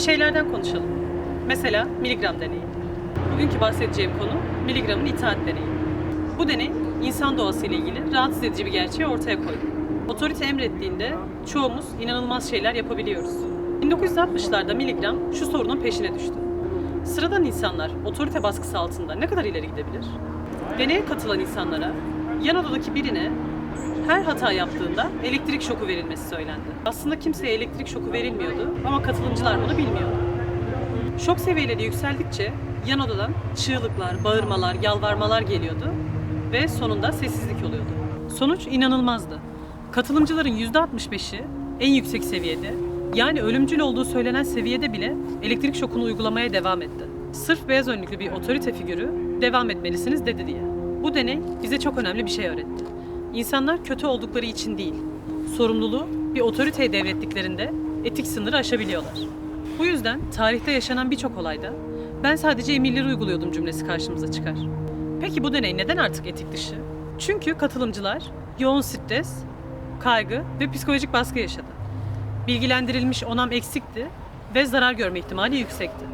bir şeylerden konuşalım. Mesela miligram deneyi. Bugünkü bahsedeceğim konu miligramın itaat deneyi. Bu deney insan doğası ile ilgili rahatsız edici bir gerçeği ortaya koydu. Otorite emrettiğinde çoğumuz inanılmaz şeyler yapabiliyoruz. 1960'larda miligram şu sorunun peşine düştü. Sıradan insanlar otorite baskısı altında ne kadar ileri gidebilir? Deneye katılan insanlara yan odadaki birine her hata yaptığında elektrik şoku verilmesi söylendi. Aslında kimseye elektrik şoku verilmiyordu ama katılımcılar bunu bilmiyordu. Şok seviyeleri yükseldikçe yan odadan çığlıklar, bağırmalar, yalvarmalar geliyordu ve sonunda sessizlik oluyordu. Sonuç inanılmazdı. Katılımcıların %65'i en yüksek seviyede yani ölümcül olduğu söylenen seviyede bile elektrik şokunu uygulamaya devam etti. Sırf beyaz önlüklü bir otorite figürü devam etmelisiniz dedi diye. Bu deney bize çok önemli bir şey öğretti. İnsanlar kötü oldukları için değil, sorumluluğu bir otoriteye devrettiklerinde etik sınırı aşabiliyorlar. Bu yüzden tarihte yaşanan birçok olayda ben sadece emirleri uyguluyordum cümlesi karşımıza çıkar. Peki bu deney neden artık etik dışı? Çünkü katılımcılar yoğun stres, kaygı ve psikolojik baskı yaşadı. Bilgilendirilmiş onam eksikti ve zarar görme ihtimali yüksekti.